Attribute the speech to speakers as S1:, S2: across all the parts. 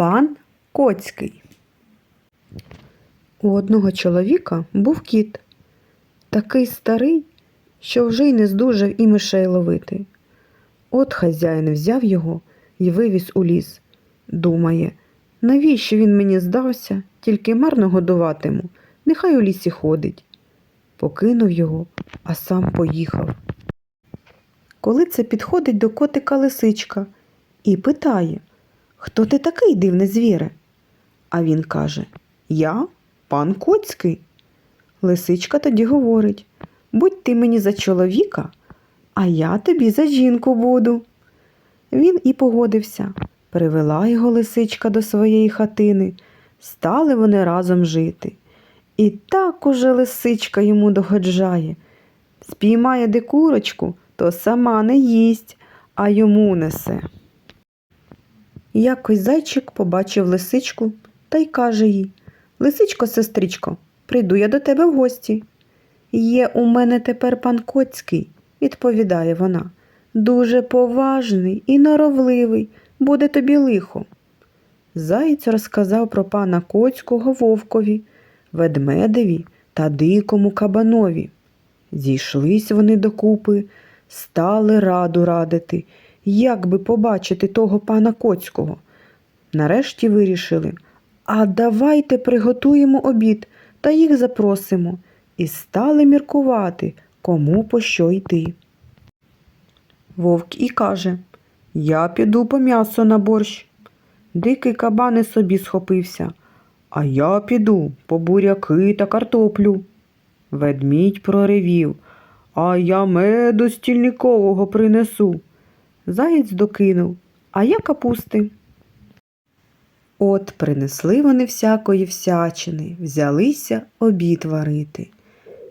S1: Пан Коцький. У одного чоловіка був кіт, такий старий, що вже й не здужав і мишей ловити. От хазяїн взяв його і вивіз у ліс. Думає, навіщо він мені здався, тільки марно годуватиму, нехай у лісі ходить. Покинув його, а сам поїхав. Коли це підходить до котика лисичка і питає, хто ти такий, дивне звіре? А він каже Я пан Коцький. Лисичка тоді говорить Будь ти мені за чоловіка, а я тобі за жінку буду. Він і погодився. Привела його лисичка до своєї хатини, стали вони разом жити. І так уже лисичка йому догоджає. Спіймає де курочку, то сама не їсть, а йому несе. Якось зайчик побачив лисичку та й каже їй Лисичко, сестричко, прийду я до тебе в гості. Є у мене тепер пан Коцький, відповідає вона. Дуже поважний і норовливий, буде тобі лихо. Заєць розказав про пана Коцького вовкові, ведмедеві та дикому кабанові. Зійшлись вони докупи, стали раду радити, як би побачити того пана Коцького. Нарешті вирішили, а давайте приготуємо обід та їх запросимо, і стали міркувати, кому по що йти. Вовк і каже Я піду по м'ясо на борщ. Дикий кабан і собі схопився, а я піду по буряки та картоплю. Ведмідь проревів, а я меду стільникового принесу. Заєць докинув, а я капусти. От принесли вони всякої всячини, взялися обід варити.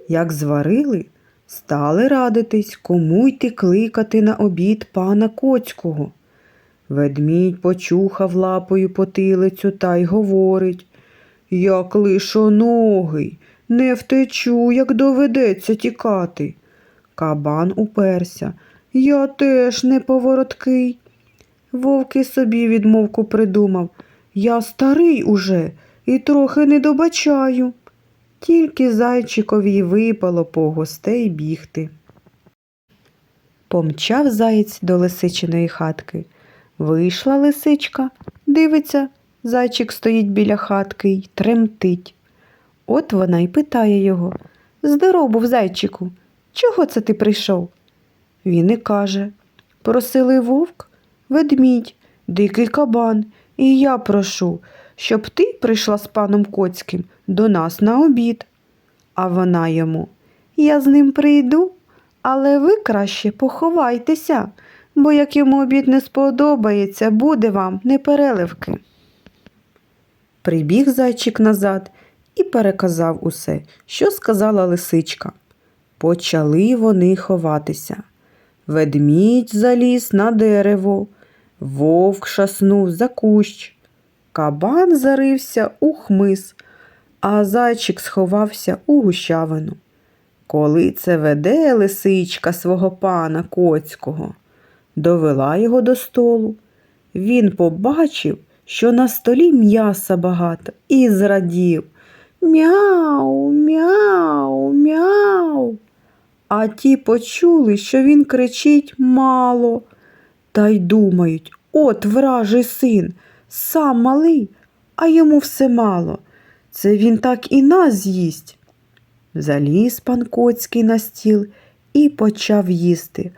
S1: Як зварили, стали радитись, кому йти кликати на обід пана Коцького. Ведмідь почухав лапою потилицю та й говорить Як лишоногий, не втечу, як доведеться тікати. Кабан уперся. Я теж не повороткий. Вовк і собі відмовку придумав. Я старий уже і трохи не добачаю. Тільки зайчикові випало по гостей бігти. Помчав заєць до лисичиної хатки. Вийшла лисичка, дивиться, зайчик стоїть біля хатки й тремтить. От вона й питає його Здоров був, зайчику, чого це ти прийшов? Він і каже Просили вовк, ведмідь, дикий кабан, і я прошу, щоб ти прийшла з паном Коцьким до нас на обід. А вона йому Я з ним прийду, але ви краще поховайтеся, бо як йому обід не сподобається, буде вам непереливки. Прибіг зайчик назад і переказав усе, що сказала лисичка. Почали вони ховатися. Ведмідь заліз на дерево, вовк шаснув за кущ, кабан зарився у хмиз, а зайчик сховався у гущавину. Коли це веде лисичка свого пана Коцького, довела його до столу. Він побачив, що на столі м'яса багато, і зрадів. Мяу, мяу, мяу. А ті почули, що він кричить мало, та й думають от вражий син, сам малий, а йому все мало. Це він так і нас з'їсть. Заліз пан Коцький на стіл і почав їсти,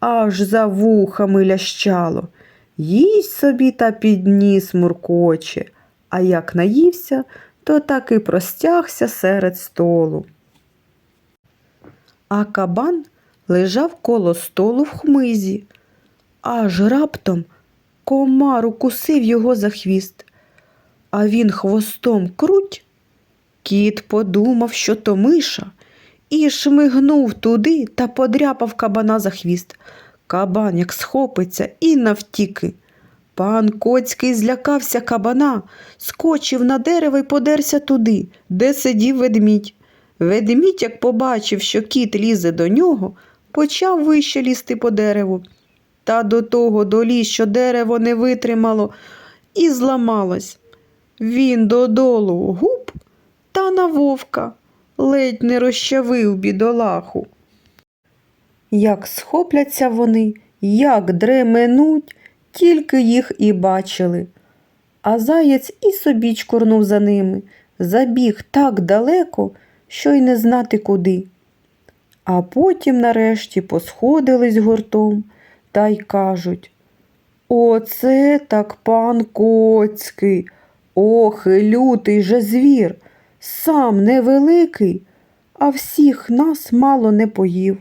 S1: аж за вухами лящало. Їсть собі та підніс муркоче, а як наївся, то так і простягся серед столу. А кабан лежав коло столу в хмизі, аж раптом комар укусив його за хвіст, а він хвостом круть. Кіт подумав, що то миша, і шмигнув туди та подряпав кабана за хвіст. Кабан як схопиться і навтіки. Пан Коцький злякався кабана, скочив на дерево й подерся туди, де сидів ведмідь. Ведмідь, як побачив, що кіт лізе до нього, почав вище лізти по дереву. Та до того доліз, що дерево не витримало, і зламалась. Він додолу гуп та на вовка ледь не розчавив бідолаху. Як схопляться вони, як дременуть, тільки їх і бачили. А заєць і собі чкурнув за ними, забіг так далеко, що й не знати куди. А потім нарешті посходились гуртом та й кажуть Оце так пан Коцький, ох, і лютий же звір, сам невеликий, а всіх нас мало не поїв.